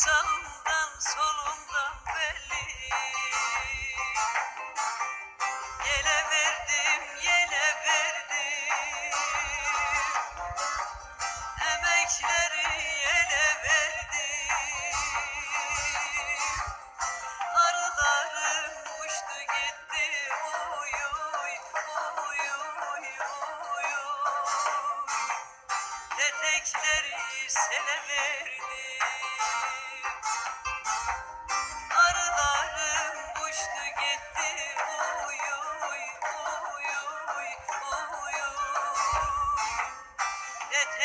sağından solundan belli. Yele verdim yele verdim. Emekleri yele verdim. Arılarım uçtu gitti. Oy Detekleri sele verdim.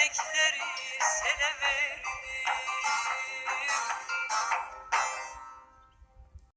melekleri sene verdim